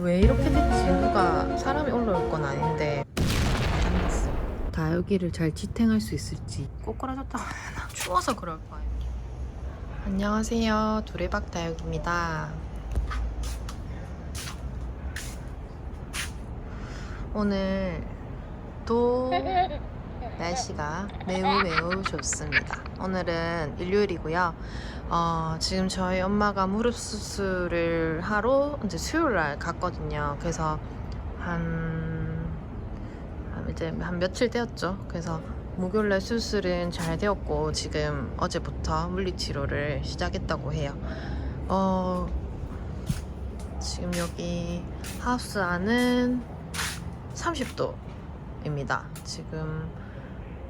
왜 이렇게 됐지? 누가 사람이 올라올 건 아닌데 알았어. 다육이를 잘 지탱할 수 있을지 꼬꾸라졌다고 해야 하나? 추워서 그럴 거예요 안녕하세요 두레박 다육입니다 오늘 또 날씨가 매우 매우 좋습니다. 오늘은 일요일이고요. 어, 지금 저희 엄마가 무릎 수술을 하러 이제 수요일 날 갔거든요. 그래서 한, 한 이제 한 며칠 되었죠. 그래서 목요일 날 수술은 잘 되었고 지금 어제부터 물리 치료를 시작했다고 해요. 어, 지금 여기 하우스 안은 30도입니다. 지금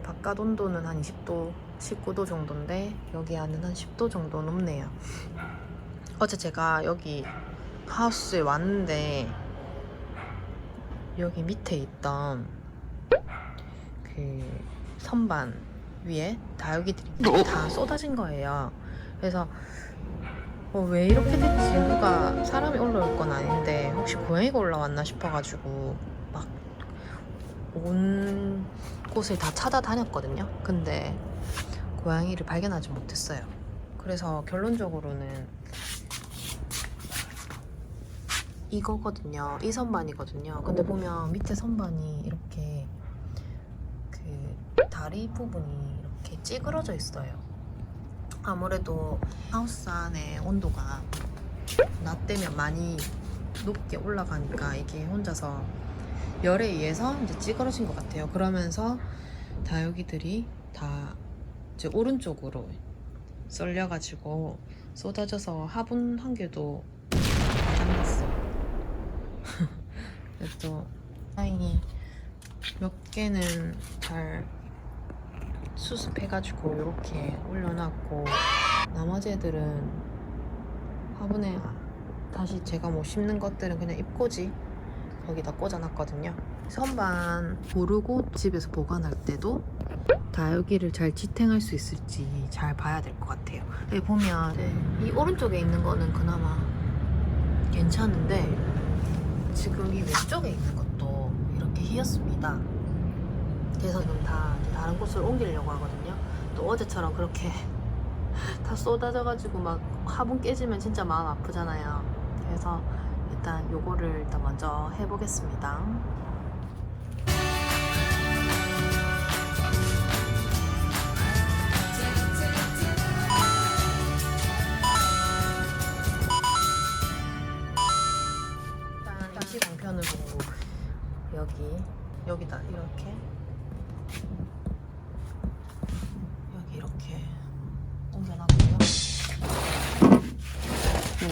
바깥 온도는 한 20도, 19도 정도인데 여기 안은 한 10도 정도 높네요. 어제 제가 여기 하우스에 왔는데 여기 밑에 있던 그 선반 위에 다육이들이 다 쏟아진 거예요. 그래서 어, 왜 이렇게 됐지? 누가 사람이 올라올 건 아닌데 혹시 고양이가 올라왔나 싶어가지고 막 온 곳을 다 찾아다녔거든요. 근데 고양이를 발견하지 못했어요. 그래서 결론적으로는 이거거든요. 이 선반이거든요. 근데 보면 밑에 선반이 이렇게 그 다리 부분이 이렇게 찌그러져 있어요. 아무래도 하우스 안에 온도가 낮 되면 많이 높게 올라가니까 이게 혼자서 열에 의해서 이제 찌그러진 것 같아요. 그러면서 다육이들이 다이 제 오른쪽으로 썰려가지고 쏟아져서 화분 한 개도 안났어. 또 다행히 몇 개는 잘 수습해가지고 이렇게 올려놨고 나머지 애들은 화분에 다시 제가 뭐 심는 것들은 그냥 입꼬지 거기다 꽂아놨거든요. 선반 고르고 집에서 보관할 때도 다육이를 잘 지탱할 수 있을지 잘 봐야 될 것 같아요. 여기 보면 이제 이 오른쪽에 있는 거는 그나마 괜찮은데 지금 이 왼쪽에 있는 것도 이렇게 휘었습니다. 그래서 지금 다 다른 곳으로 옮기려고 하거든요. 또 어제처럼 그렇게 다 쏟아져가지고 막 화분 깨지면 진짜 마음 아프잖아요. 그래서 일단 요거를 일단 먼저 해보겠습니다.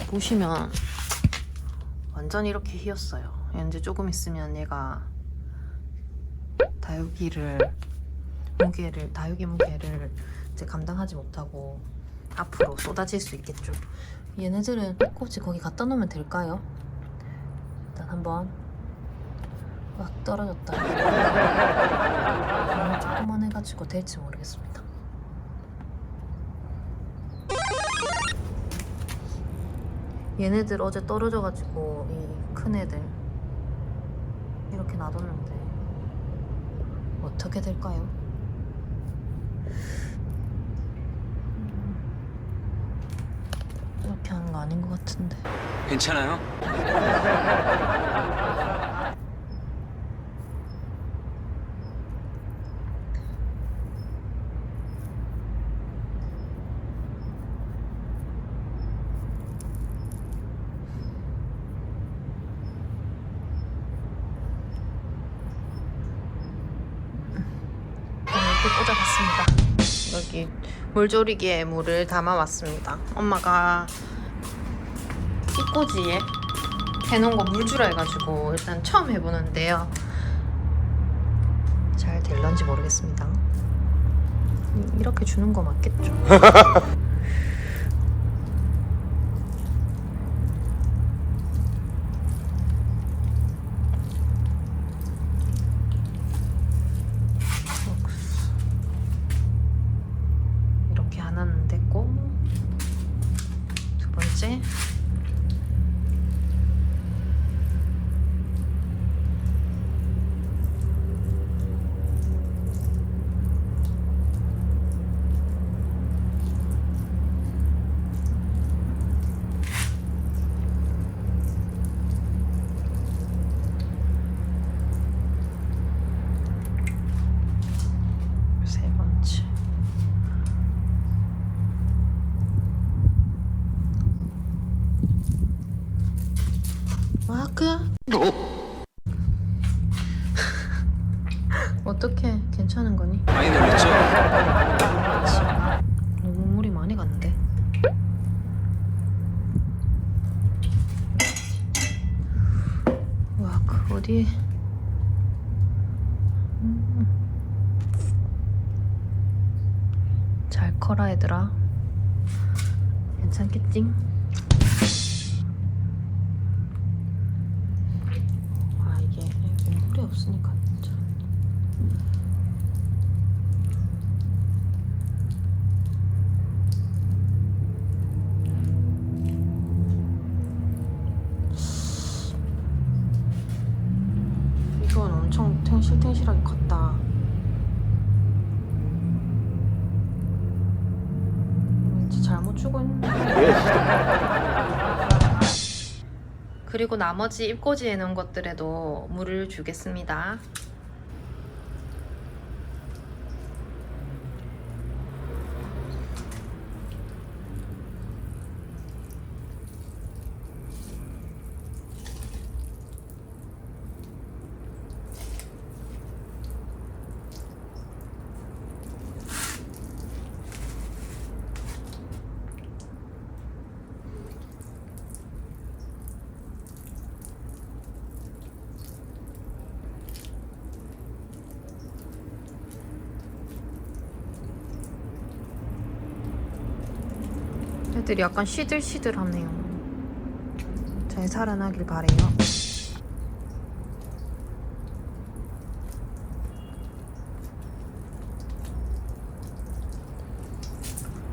보시면 완전 이렇게 휘었어요. 이제 조금 있으면 얘가 다육이를 무게를 다육이 무게를 이제 감당하지 못하고 앞으로 쏟아질 수 있겠죠. 얘네들은 꽃이 거기 갖다 놓으면 될까요? 일단 한번 막 떨어졌다. 조그만 해가지고 될지 모르겠습니다. 얘네들 어제 떨어져가지고 이 큰 애들 이렇게 놔뒀는데 어떻게 될까요? 음, 이렇게 하는 거 아닌 것 같은데. 괜찮아요? 꽂아봤습니다. 여기 물조리기에 물을 담아왔습니다. 엄마가 끼꼬지에 해놓은 거 물주라 해가지고 일단 처음 해보는데요. 잘 될런지 모르겠습니다. 이- 이렇게 주는 거 맞겠죠? 어디? 음. 잘 커라 얘들아. 괜찮겠지? 아 이게 물이 없으니까 진짜. 그리고 나머지 입꼬지에 넣은 것들에도 물을 주겠습니다. 애들이 약간 시들시들하네요. 잘 살아나길 바래요.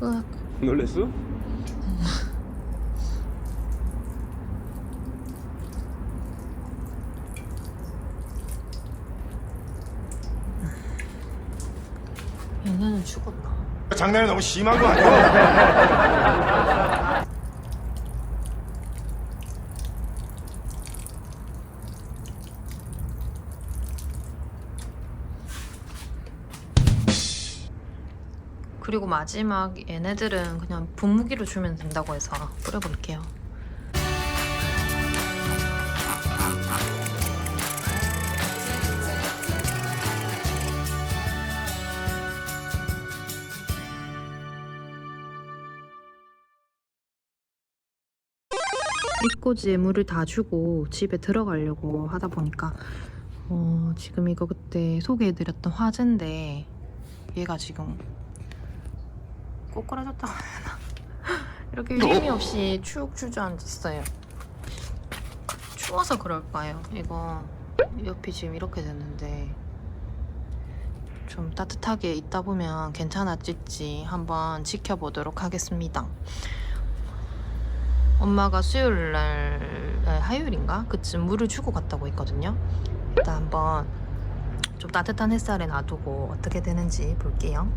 으악. 놀랬어? 얘네는 죽었나? 장난이 너무 심한 거 아니야? 그리고 마지막 얘네들은 그냥 분무기로 주면 된다고 해서 뿌려볼게요. 입꼬지에 물을 다 주고 집에 들어가려고 하다 보니까 어, 지금 이거 그때 소개해드렸던 화제인데 얘가 지금 꼬꾸라졌다고 해야 되나? 이렇게 힘이 없이 축 주저앉았어요. 추워서 그럴까요? 이거 옆이 지금 이렇게 됐는데 좀 따뜻하게 있다 보면 괜찮아질지 한번 지켜보도록 하겠습니다. 엄마가 수요일 날 아, 화요일인가 그쯤 물을 주고 갔다고 했거든요. 일단 한번 좀 따뜻한 햇살에 놔두고 어떻게 되는지 볼게요.